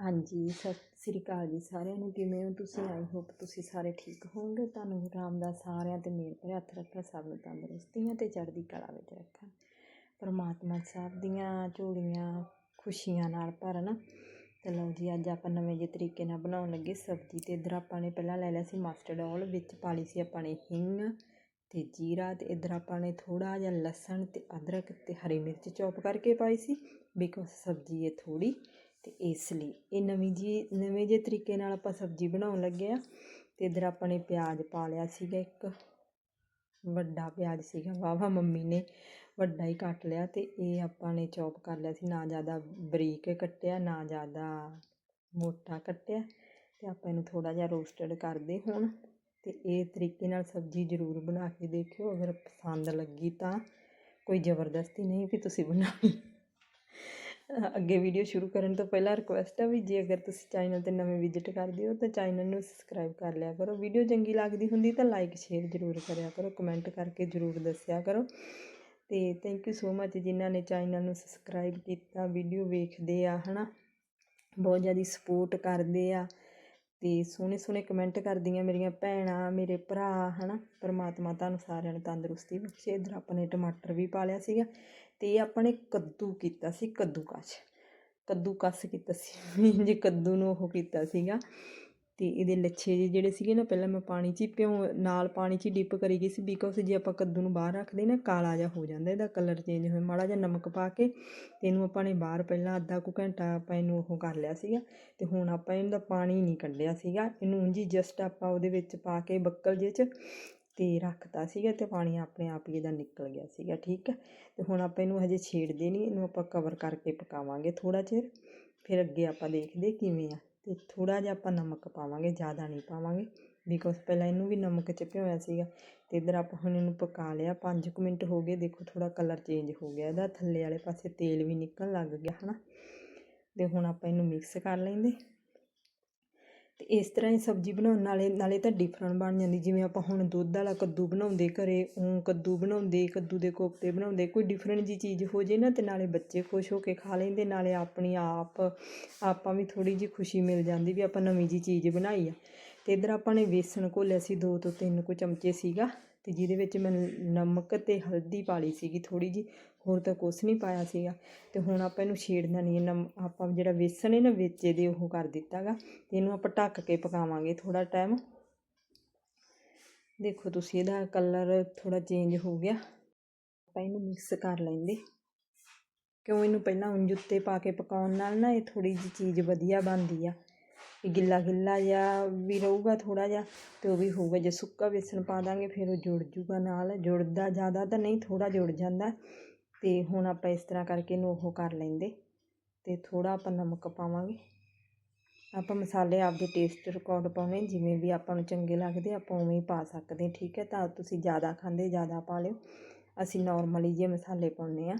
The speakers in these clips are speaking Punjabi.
ਹਾਂਜੀ, ਸਤਿ, ਸ੍ਰੀ ਅਕਾਲ ਜੀ ਸਾਰਿਆਂ ਨੂੰ। ਕਿਵੇਂ ਹੋ ਤੁਸੀਂ? ਆਈ ਹੋਪ ਤੁਸੀਂ ਸਾਰੇ ਠੀਕ ਹੋਵੋਗੇ। ਤੁਹਾਨੂੰ ਰਾਮਦਾਸ ਸਾਰਿਆਂ ਤੇ ਮੇਰ ਭਰੇ ਹੱਥ ਰੱਖੇ ਸਭ ਨੂੰ ਤੰਦਰੁਸਤੀਆਂ ਤੇ ਚੜ੍ਹਦੀ ਕਲਾ ਵਿੱਚ ਰੱਖਣ ਪਰਮਾਤਮਾ ਸਭ ਦੀਆਂ ਝੋਲੀਆਂ ਖੁਸ਼ੀਆਂ ਨਾਲ ਭਰਨ ਤੇ ਲਓ ਜੀ, ਅੱਜ ਆਪਾਂ ਨਵੇਂ ਜਿਹੇ ਤਰੀਕੇ ਨਾਲ ਬਣਾਉਣ ਲੱਗੇ ਸਬਜ਼ੀ ਤੇ ਇਧਰ ਆਪਾਂ ਨੇ ਪਹਿਲਾਂ ਲੈ ਲਿਆ ਸੀ ਮਸਟਰਡ ਆਇਲ ਵਿੱਚ ਪਾ ਲਈ ਸੀ ਆਪਾਂ ਨੇ ਹਿੰਗ ਤੇ ਜੀਰਾ ਤੇ ਇਧਰ ਆਪਾਂ ਨੇ ਥੋੜਾ ਜਿਹਾ ਲਸਣ ਤੇ ਅਦਰਕ ਤੇ ਹਰੀ ਮਿਰਚ ਚੌਪ ਕਰਕੇ ਪਾਈ ਸੀ ਬਿਕੋਜ਼ ਸਬਜ਼ੀ ਹੈ ਥੋੜੀ ਅਤੇ ਇਸ ਲਈ ਇਹ ਨਵੀਂ ਜੀ, ਨਵੇਂ ਜਿਹੇ ਤਰੀਕੇ ਨਾਲ ਆਪਾਂ ਸਬਜ਼ੀ ਬਣਾਉਣ ਲੱਗੇ ਹਾਂ ਅਤੇ ਇੱਧਰ ਆਪਾਂ ਨੇ ਪਿਆਜ਼ ਪਾ ਲਿਆ ਸੀਗਾ ਇੱਕ, ਵੱਡਾ ਪਿਆਜ਼ ਸੀਗਾ ਵਾਵਾ ਮੰਮੀ ਨੇ ਵੱਡਾ ਹੀ ਕੱਟ ਲਿਆ ਅਤੇ ਇਹ ਆਪਾਂ ਨੇ ਚੌਪ ਕਰ ਲਿਆ ਸੀ, ਨਾ ਜ਼ਿਆਦਾ ਬਰੀਕ ਕੱਟਿਆ, ਨਾ ਜ਼ਿਆਦਾ ਮੋਟਾ ਕੱਟਿਆ ਅਤੇ ਆਪਾਂ ਇਹਨੂੰ ਥੋੜ੍ਹਾ ਜਿਹਾ ਰੋਸਟਡ ਕਰਦੇ ਹੁਣ ਅਤੇ ਇਹ ਤਰੀਕੇ ਨਾਲ ਸਬਜ਼ੀ ਜ਼ਰੂਰ ਬਣਾ ਕੇ ਦੇਖਿਓ, ਅਗਰ ਪਸੰਦ ਲੱਗੀ ਤਾਂ। ਕੋਈ ਜ਼ਬਰਦਸਤੀ ਨਹੀਂ ਵੀ ਤੁਸੀਂ ਬਣਾਉਣੀ। ਅੱਗੇ ਵੀਡੀਓ ਸ਼ੁਰੂ ਕਰਨ ਤੋਂ ਪਹਿਲਾਂ ਰਿਕੁਐਸਟ ਆ ਵੀ ਜੇ ਅਗਰ ਤੁਸੀਂ ਚੈਨਲ ਤੇ ਨਵੇਂ ਵਿਜ਼ਿਟ ਕਰਦੇ ਹੋ ਤਾਂ ਚੈਨਲ ਨੂੰ ਸਬਸਕ੍ਰਾਈਬ ਕਰ ਲਿਆ ਕਰੋ। ਵੀਡੀਓ ਚੰਗੀ ਲੱਗਦੀ ਹੁੰਦੀ ਤਾਂ ਲਾਈਕ ਸ਼ੇਅਰ ਜ਼ਰੂਰ ਕਰਿਆ ਕਰੋ ਕਮੈਂਟ ਕਰਕੇ ਜ਼ਰੂਰ ਦੱਸਿਆ ਕਰੋ। ਤੇ ਥੈਂਕ ਯੂ ਸੋ ਮੱਚ ਜਿਨ੍ਹਾਂ ਨੇ ਚੈਨਲ ਨੂੰ ਸਬਸਕ੍ਰਾਈਬ ਕੀਤਾ। ਵੀਡੀਓ ਵੇਖਦੇ ਆ, ਹਨਾ? ਬਹੁਤ ਜ਼ਿਆਦਾ ਸਪੋਰਟ ਕਰਦੇ ਆ। ਅਤੇ ਸੋਹਣੇ ਸੋਹਣੇ ਕਮੈਂਟ ਕਰਦੀਆਂ ਮੇਰੀਆਂ ਭੈਣਾਂ, ਮੇਰੇ ਭਰਾ ਹੈ ਨਾ ਪਰਮਾਤਮਾ ਤੁਹਾਨੂੰ ਸਾਰਿਆਂ ਨੂੰ ਤੰਦਰੁਸਤੀ ਬਖਸ਼ੇ। ਇਧਰ ਆਪਾਂ ਨੇ ਟਮਾਟਰ ਵੀ ਪਾ ਲਿਆ ਸੀਗਾ ਅਤੇ ਆਪਾਂ ਨੇ ਕੱਦੂ ਕੀਤਾ ਸੀ ਕੱਦੂ ਕੱਦੂਕਸ। ਕੱਦੂਕਸ ਕੀਤਾ ਸੀ। ਜੇ ਕੱਦੂ ਨੂੰ ਉਹ ਕੀਤਾ ਸੀਗਾ ਤੇ ਇਹਦੇ ਲੱਛੇ ਜਿਹੇ ਜਿਹੜੇ ਸੀਗੇ ਨਾ, ਪਹਿਲਾਂ ਮੈਂ ਪਾਣੀ 'ਚ ਹੀ ਭਿਉਂ, ਨਾਲ ਪਾਣੀ 'ਚ ਹੀ ਡਿਪ ਕਰੀ ਗਈ ਸੀ ਬਿਕੋਜ਼ ਜੇ ਆਪਾਂ ਕੱਦੂ ਨੂੰ ਬਾਹਰ ਰੱਖਦੇ ਨਾ, ਕਾਲਾ ਜਿਹਾ ਹੋ ਜਾਂਦਾ, ਇਹਦਾ ਕਲਰ ਚੇਂਜ ਹੋਇਆ, ਮਾੜਾ ਜਿਹਾ ਨਮਕ ਪਾ ਕੇ ਤੇ ਇਹਨੂੰ ਆਪਾਂ ਨੇ ਬਾਹਰ ਪਹਿਲਾਂ ਅੱਧਾ ਕੁ ਘੰਟਾ ਆਪਾਂ ਇਹਨੂੰ ਉਹ ਕਰ ਲਿਆ ਸੀਗਾ ਤੇ ਹੁਣ ਆਪਾਂ ਇਹਦਾ ਪਾਣੀ ਨਹੀਂ ਕੱਢਿਆ ਸੀਗਾ, ਇਹਨੂੰ ਉਂਝ ਜਸਟ ਆਪਾਂ ਉਹਦੇ ਵਿੱਚ ਪਾ ਕੇ ਬੱਕਲ ਜਿਹੇ 'ਚ ਤੇ ਰੱਖਤਾ ਸੀਗਾ ਤੇ ਪਾਣੀ ਆਪਣੇ ਆਪ ਹੀ ਇਹਦਾ ਨਿਕਲ ਗਿਆ ਸੀਗਾ, ਠੀਕ ਹੈ? ਤੇ ਹੁਣ ਆਪਾਂ ਇਹਨੂੰ ਹਜੇ ਛੇੜਦੇ ਨਹੀਂ, ਇਹਨੂੰ ਆਪਾਂ ਕਵਰ ਕਰਕੇ ਪਕਾਵਾਂਗੇ ਥੋੜਾ ਚਿਰ, ਫਿਰ ਅੱਗੇ ਆਪਾਂ ਦੇਖਦੇ ਕਿਵੇਂ ਆ। ਅਤੇ ਥੋੜ੍ਹਾ ਜਿਹਾ ਆਪਾਂ ਨਮਕ ਪਾਵਾਂਗੇ, ਜ਼ਿਆਦਾ ਨਹੀਂ ਪਾਵਾਂਗੇ ਬਿਕੋਜ਼ ਪਹਿਲਾਂ ਇਹਨੂੰ ਵੀ ਨਮਕ 'ਚ ਭਿਓਇਆ ਸੀਗਾ ਅਤੇ ਇੱਧਰ ਆਪਾਂ ਹੁਣ ਇਹਨੂੰ ਪਕਾ ਲਿਆ, ਪੰਜ ਕੁ ਮਿੰਟ ਹੋ ਗਏ, ਦੇਖੋ ਥੋੜ੍ਹਾ ਕਲਰ ਚੇਂਜ ਹੋ ਗਿਆ, ਇਹਦਾ ਥੱਲੇ ਵਾਲੇ ਪਾਸੇ ਤੇਲ ਵੀ ਨਿਕਲਣ ਲੱਗ ਗਿਆ ਹੈ ਨਾ ਅਤੇ ਹੁਣ ਆਪਾਂ ਇਹਨੂੰ ਮਿਕਸ ਕਰ ਲੈਂਦੇ। ਤੇ ਇਸ ਤਰ੍ਹਾਂ ਹੀ ਸਬਜ਼ੀ ਬਣਾਉਣ ਨਾਲੇ ਨਾਲੇ ਤਾਂ ਡਿਫਰੈਂਟ ਬਣ ਜਾਂਦੀ, ਜਿਵੇਂ ਆਪਾਂ ਹੁਣ ਦੁੱਧ ਵਾਲਾ ਕੱਦੂ ਬਣਾਉਂਦੇ ਘਰੇ ਉਹ ਕੱਦੂ ਬਣਾਉਂਦੇ, ਕੱਦੂ ਦੇ ਕੋਫਤੇ ਬਣਾਉਂਦੇ, ਕੋਈ ਡਿਫਰੈਂਟ ਜੀ ਚੀਜ਼ ਹੋ ਜੇ ਨਾ ਤੇ ਨਾਲੇ ਬੱਚੇ ਖੁਸ਼ ਹੋ ਕੇ ਖਾ ਲੈਂਦੇ, ਨਾਲੇ ਆਪਣੀ ਆਪ, ਆਪਾਂ ਵੀ ਥੋੜੀ ਜੀ ਖੁਸ਼ੀ ਮਿਲ ਜਾਂਦੀ ਵੀ ਆਪਾਂ ਨਵੀਂ ਜੀ ਚੀਜ਼ ਬਣਾਈ ਆ। ਤੇ ਇਧਰ ਆਪਾਂ ਨੇ ਵੇਸਣ ਘੋਲਿਆ ਸੀ, ਦੋ ਤੋਂ ਤਿੰਨ ਕੁ ਚਮਚੇ ਸੀਗਾ। ਅਤੇ ਜਿਹਦੇ ਵਿੱਚ ਮੈਂ ਨਮਕ ਅਤੇ ਹਲਦੀ ਪਾ ਲਈ ਸੀਗੀ ਥੋੜ੍ਹੀ ਜਿਹੀ, ਹੋਰ ਤਾਂ ਕੁਛ ਨਹੀਂ ਪਾਇਆ ਸੀਗਾ। ਅਤੇ ਹੁਣ ਆਪਾਂ ਇਹਨੂੰ ਛੇੜਨਾ ਨਹੀਂ ਨਮ ਆਪਾਂ ਜਿਹੜਾ ਵੇਸਣ ਹੈ ਨਾ ਵਿੱਚ ਇਹਦੇ ਉਹ ਕਰ ਦਿੱਤਾ ਗਾ ਅਤੇ ਇਹਨੂੰ ਆਪਾਂ ਢੱਕ ਕੇ ਪਕਾਵਾਂਗੇ ਥੋੜ੍ਹਾ ਟਾਈਮ ਦੇਖੋ ਤੁਸੀਂ ਇਹਦਾ ਕਲਰ ਥੋੜ੍ਹਾ ਚੇਂਜ ਹੋ ਗਿਆ। ਆਪਾਂ ਇਹਨੂੰ ਮਿਕਸ ਕਰ ਲੈਂਦੇ। ਕਿਉਂ ਇਹਨੂੰ ਪਹਿਲਾਂ ਉਂਝ ਉੱਤੇ ਪਾ ਕੇ ਪਕਾਉਣ ਨਾਲ ਨਾ ਇਹ ਥੋੜ੍ਹੀ ਜਿਹੀ ਚੀਜ਼ ਵਧੀਆ ਬਣਦੀ ਆ। ਗਿੱਲਾ ਗਿੱਲਾ ਜਿਹਾ ਵੀ ਰਹੂਗਾ ਥੋੜ੍ਹਾ ਜਿਹਾ ਅਤੇ ਉਹ ਵੀ ਹੋਊਗਾ। ਜੇ ਸੁੱਕਾ ਵੇਸਣ ਪਾ ਦਾਂਗੇ ਫਿਰ ਉਹ ਜੁੜ ਜੂਗਾ ਨਾਲ। ਜੁੜਦਾ ਜ਼ਿਆਦਾ ਤਾਂ ਨਹੀਂ, ਥੋੜ੍ਹਾ ਜੁੜ ਜਾਂਦਾ। ਅਤੇ ਹੁਣ ਆਪਾਂ ਇਸ ਤਰ੍ਹਾਂ ਕਰਕੇ ਇਹਨੂੰ ਉਹ ਕਰ ਲੈਂਦੇ। ਅਤੇ ਥੋੜ੍ਹਾ ਆਪਾਂ ਨਮਕ ਪਾਵਾਂਗੇ। ਆਪਾਂ ਮਸਾਲੇ ਆਪਦੇ ਟੇਸਟ ਰਿਕਾਰਡ ਪਾਉਣੇ, ਜਿਵੇਂ ਵੀ ਆਪਾਂ ਨੂੰ ਚੰਗੇ ਲੱਗਦੇ, ਆਪਾਂ ਉਵੇਂ ਹੀ ਪਾ ਸਕਦੇ ਠੀਕ ਹੈ? ਤਾਂ ਤੁਸੀਂ ਜ਼ਿਆਦਾ ਖਾਂਦੇ, ਜ਼ਿਆਦਾ ਪਾ ਲਿਓ। ਅਸੀਂ ਨਾਰਮਲੀ ਜੇ ਮਸਾਲੇ ਪਾਉਂਦੇ ਆ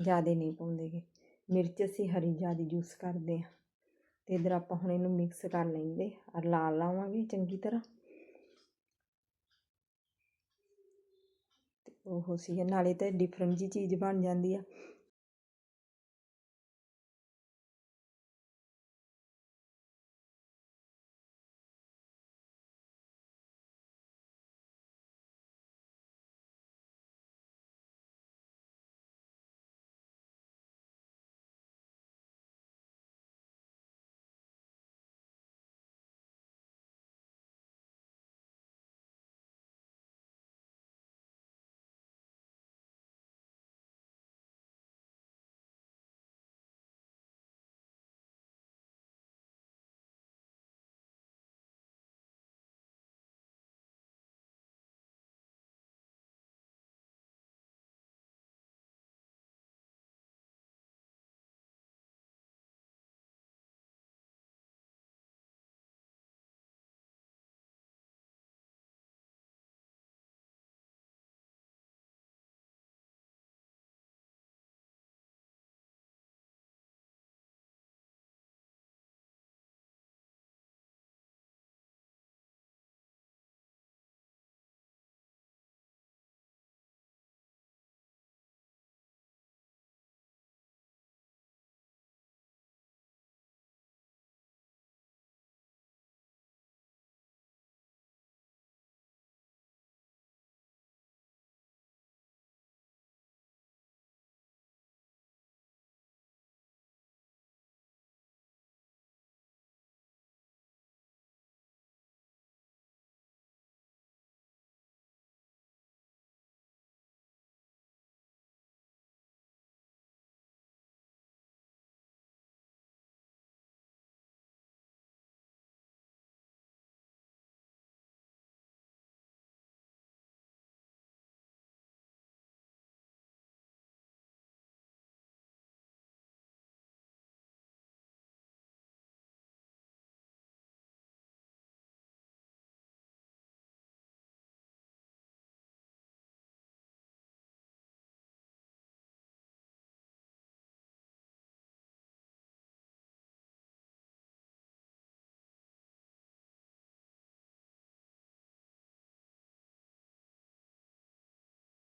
ਜ਼ਿਆਦਾ ਨਹੀਂ ਪਾਉਂਦੇਗੇ ਮਿਰਚ ਅਸੀਂ ਹਰੀ ਜ਼ਿਆਦਾ ਯੂਜ਼ ਕਰਦੇ ਆ ਤੇ ਇਧਰ ਆਪਾਂ ਹੁਣ ਇਹਨੂੰ ਮਿਕਸ ਕਰ ਲੈਂਦੇ ਔਰ ਲਾ ਲਾਵਾਂਗੇ ਚੰਗੀ ਤਰ੍ਹਾਂ। ਉਹ ਸੀ, ਨਾਲੇ ਤਾਂ ਡਿਫਰੈਂਟ ਜੀ ਚੀਜ਼ ਬਣ ਜਾਂਦੀ ਆ।